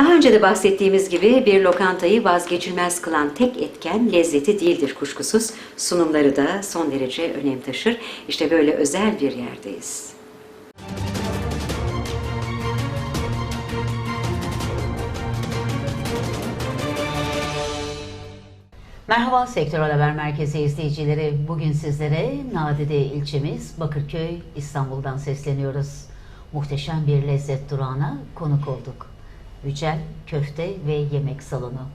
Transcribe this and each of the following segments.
Daha önce de bahsettiğimiz gibi bir lokantayı vazgeçilmez kılan tek etken lezzeti değildir kuşkusuz. Sunumları da son derece önem taşır. İşte böyle özel bir yerdeyiz. Merhaba Sektörel Haber Merkezi izleyicileri. Bugün sizlere Nadide ilçemiz Bakırköy İstanbul'dan sesleniyoruz. Muhteşem bir lezzet durağına konuk olduk. Yücel Köfte ve Yemek Salonu.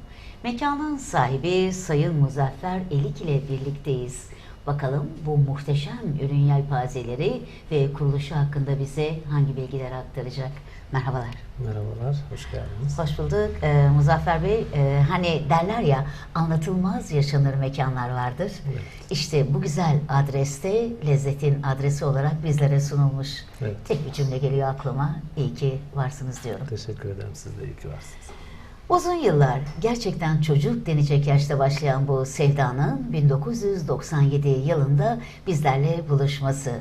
Mekanın sahibi Sayın Muzaffer Elik ile birlikteyiz. Bakalım bu muhteşem ürün yelpazeleri ve kuruluşu hakkında bize hangi bilgiler aktaracak? Merhabalar. Merhabalar, hoş geldiniz. Hoş bulduk. Ee, Muzaffer Bey, e, hani derler ya anlatılmaz yaşanır mekanlar vardır. Evet. İşte bu güzel adreste lezzetin adresi olarak bizlere sunulmuş. Evet. Tek bir cümle geliyor aklıma. İyi ki varsınız diyorum. Teşekkür ederim, siz de iyi ki varsınız. Uzun yıllar gerçekten çocuk denecek yaşta başlayan bu sevdanın 1997 yılında bizlerle buluşması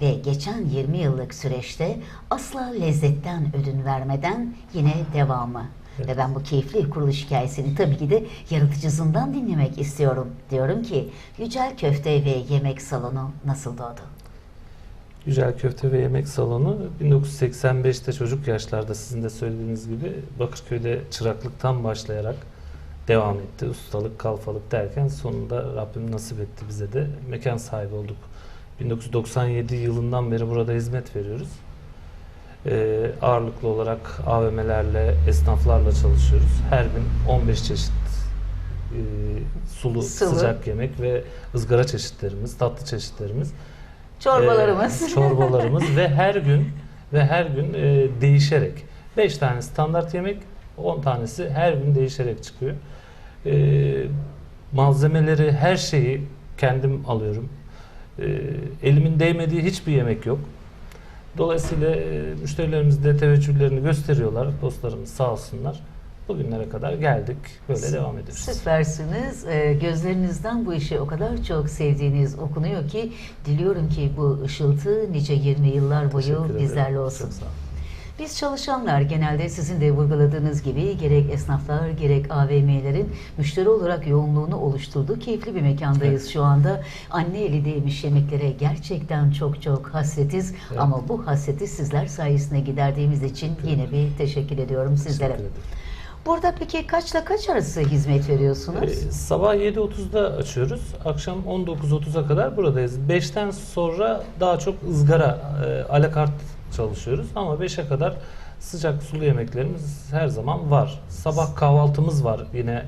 ve geçen 20 yıllık süreçte asla lezzetten ödün vermeden yine devamı. Evet. Ve ben bu keyifli kuruluş hikayesini tabii ki de yaratıcısından dinlemek istiyorum. Diyorum ki Yücel Köfte ve Yemek Salonu nasıl doğdu? Güzel Köfte ve Yemek Salonu 1985'te çocuk yaşlarda sizin de söylediğiniz gibi Bakırköy'de çıraklıktan başlayarak devam etti. Ustalık, kalfalık derken sonunda Rabbim nasip etti bize de mekan sahibi olduk. 1997 yılından beri burada hizmet veriyoruz. Ee, ağırlıklı olarak AVM'lerle, esnaflarla çalışıyoruz. Her gün 15 çeşit e, sulu, Sıvı. sıcak yemek ve ızgara çeşitlerimiz, tatlı çeşitlerimiz Çorbalarımız. ee, çorbalarımız ve her gün ve her gün e, değişerek 5 tane standart yemek 10 tanesi her gün değişerek çıkıyor. Ee, malzemeleri her şeyi kendim alıyorum. Ee, elimin değmediği hiçbir yemek yok. Dolayısıyla e, müşterilerimiz de teveccühlerini gösteriyorlar. Dostlarımız sağ olsunlar. Bugünlere kadar geldik. Böyle devam ediyoruz. Süpersiniz. Ee, gözlerinizden bu işi o kadar çok sevdiğiniz okunuyor ki diliyorum ki bu ışıltı nice 20 yıllar boyu bizlerle olsun. Biz çalışanlar genelde sizin de vurguladığınız gibi gerek esnaflar gerek AVM'lerin müşteri olarak yoğunluğunu oluşturduğu keyifli bir mekandayız Evet. şu anda. Anne eli değmiş yemeklere gerçekten çok çok hasretiz Evet. ama bu hasreti sizler sayesinde giderdiğimiz için yine bir teşekkür ediyorum sizlere. Teşekkür ederim. Burada peki kaçla kaç arası hizmet veriyorsunuz? Ee, sabah 7.30'da açıyoruz. Akşam 19.30'a kadar buradayız. 5'ten sonra daha çok ızgara, e, alakart çalışıyoruz. Ama 5'e kadar sıcak sulu yemeklerimiz her zaman var. Sabah kahvaltımız var yine.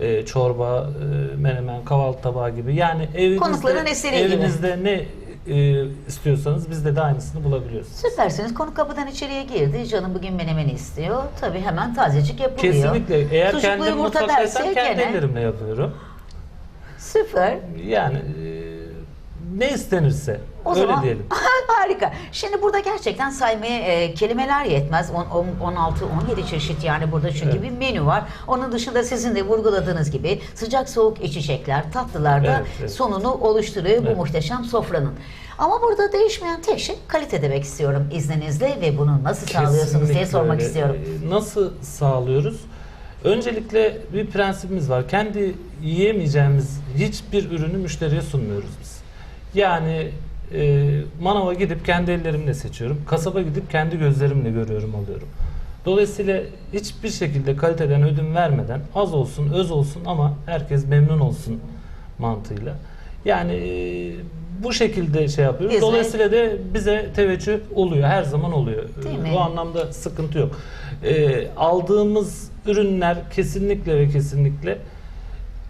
e, çorba, e, menemen, kahvaltı tabağı gibi. Yani evinizde, Konukların eseri gibi. evinizde ne e, istiyorsanız bizde de aynısını bulabiliyorsunuz. Süpersiniz. Konu kapıdan içeriye girdi. Canım bugün menemen istiyor. Tabii hemen tazecik yapılıyor. Kesinlikle. Eğer Sucuklu kendim yumurta mutfaktaysam derse kendi gene- ellerimle yapıyorum. Süper. Yani e, ne istenirse O öyle zaman diyelim. harika. Şimdi burada gerçekten saymaya e, kelimeler yetmez. On- on- 16 17 çeşit yani burada çünkü Evet. bir menü var. Onun dışında sizin de vurguladığınız gibi sıcak soğuk içecekler, tatlılar da Evet, evet. sonunu oluşturuyor bu Evet. muhteşem sofranın. Ama burada değişmeyen tek şey kalite demek istiyorum izninizle ve bunu nasıl sağlıyorsunuz diye Kesinlikle sormak öyle. istiyorum. E, Nasıl sağlıyoruz? Öncelikle bir prensibimiz var. Kendi yiyemeyeceğimiz hiçbir ürünü müşteriye sunmuyoruz biz. Yani e, manava gidip kendi ellerimle seçiyorum. Kasaba gidip kendi gözlerimle görüyorum, alıyorum. Dolayısıyla hiçbir şekilde kaliteden ödün vermeden az olsun, öz olsun ama herkes memnun olsun mantığıyla. Yani e, bu şekilde şey yapıyoruz. Hizmet. Dolayısıyla da bize teveccüh oluyor. Her zaman oluyor. Değil E, mi? Bu anlamda sıkıntı yok. E, aldığımız ürünler kesinlikle ve kesinlikle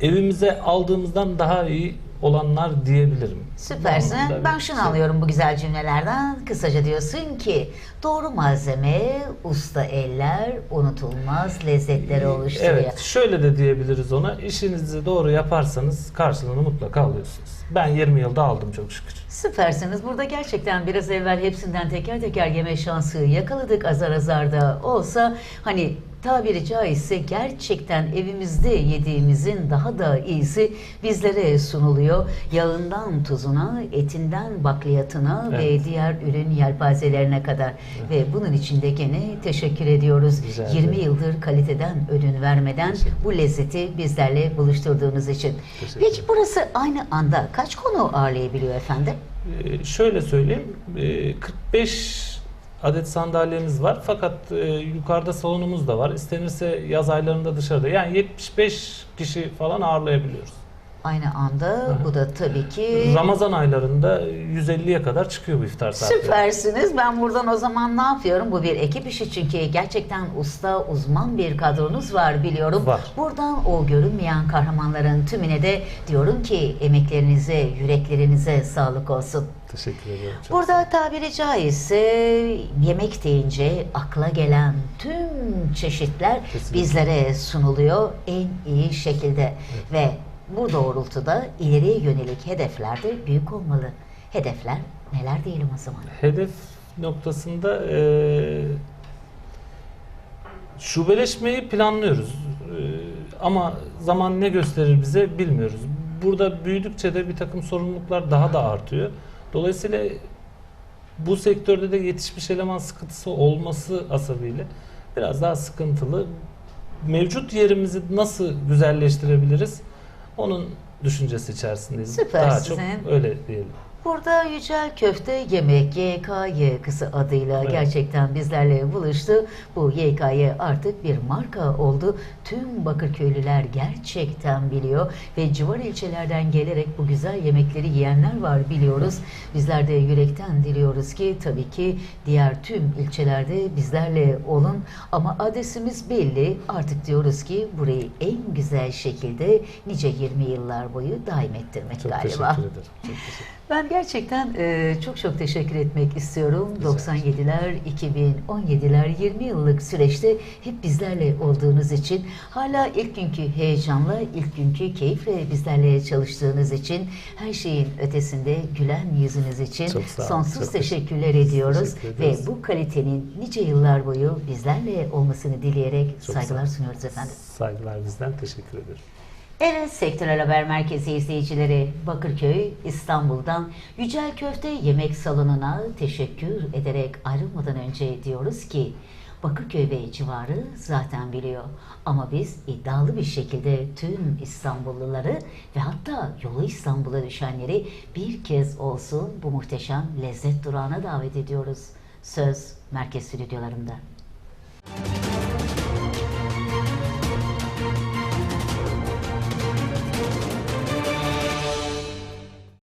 evimize aldığımızdan daha iyi olanlar diyebilirim. Süpersin. Anlamda Ben şunu şey- alıyorum bu güzel cümlelerden. Kısaca diyorsun ki doğru malzeme, usta eller, unutulmaz lezzetleri oluşturuyor. Evet, şöyle de diyebiliriz ona. İşinizi doğru yaparsanız karşılığını mutlaka alıyorsunuz. Ben 20 yılda aldım çok şükür. Süpersiniz. Burada gerçekten biraz evvel hepsinden teker teker yeme şansı yakaladık azar azar da olsa. Hani tabiri caizse gerçekten evimizde yediğimizin daha da iyisi bizlere sunuluyor. Yağından tuzuna, etinden bakliyatına ve Evet. diğer ürün yelpazelerine kadar. Ve bunun için de gene teşekkür ediyoruz. Rica 20 ederim. yıldır kaliteden ödün vermeden bu lezzeti bizlerle buluşturduğunuz için. Peki burası aynı anda kaç konu ağırlayabiliyor efendim? Ee, şöyle söyleyeyim, ee, 45 adet sandalyemiz var fakat ee, yukarıda salonumuz da var. İstenirse yaz aylarında dışarıda. Yani 75 kişi falan ağırlayabiliyoruz. Aynı anda bu da tabii ki Ramazan aylarında 150'ye kadar çıkıyor bu iftar saatleri. Süpersiniz. Ben buradan o zaman ne yapıyorum? Bu bir ekip işi çünkü gerçekten usta, uzman bir kadronuz var biliyorum. Var. Buradan o görünmeyen kahramanların tümüne de diyorum ki emeklerinize, yüreklerinize sağlık olsun. Teşekkür ediyorum. Çok Burada tabiri caizse yemek deyince akla gelen tüm çeşitler Kesinlikle. bizlere sunuluyor en iyi şekilde ve bu doğrultuda ileriye yönelik hedefler de büyük olmalı. Hedefler neler diyelim o zaman? Hedef noktasında eee şubeleşmeyi planlıyoruz. Eee, ama zaman ne gösterir bize bilmiyoruz. Burada büyüdükçe de bir takım sorumluluklar daha da artıyor. Dolayısıyla bu sektörde de yetişmiş eleman sıkıntısı olması asabıyla biraz daha sıkıntılı. Mevcut yerimizi nasıl güzelleştirebiliriz? Onun düşüncesi içerisindeyiz. Süper Daha çok öyle diyelim. Burada Yücel Köfte Yemek YKY kısa adıyla Evet. gerçekten bizlerle buluştu. Bu YKY artık bir marka oldu. Tüm Bakırköylüler gerçekten biliyor ve civar ilçelerden gelerek bu güzel yemekleri yiyenler var biliyoruz. Bizler de yürekten diliyoruz ki tabii ki diğer tüm ilçelerde bizlerle olun ama adresimiz belli. Artık diyoruz ki burayı en güzel şekilde nice 20 yıllar boyu daim ettirmek Çok galiba. teşekkür ederim. Çok teşekkür Ben gerçekten e, çok çok teşekkür etmek istiyorum. Rica 97'ler, 2017'ler, 20 yıllık süreçte hep bizlerle olduğunuz için, hala ilk günkü heyecanla, ilk günkü keyifle bizlerle çalıştığınız için, her şeyin ötesinde gülen yüzünüz için sonsuz çok teşekkür- teşekkürler ediyoruz Teşekkür ve bu kalitenin nice yıllar boyu bizlerle olmasını dileyerek Çok saygılar sunuyoruz efendim. Saygılar bizden. Teşekkür ederim. Evet Sektörel Haber Merkezi izleyicileri Bakırköy İstanbul'dan Yücel Köfte Yemek Salonu'na teşekkür ederek ayrılmadan önce diyoruz ki Bakırköy ve civarı zaten biliyor. Ama biz iddialı bir şekilde tüm İstanbulluları ve hatta yolu İstanbul'a düşenleri bir kez olsun bu muhteşem lezzet durağına davet ediyoruz. Söz merkez stüdyolarında.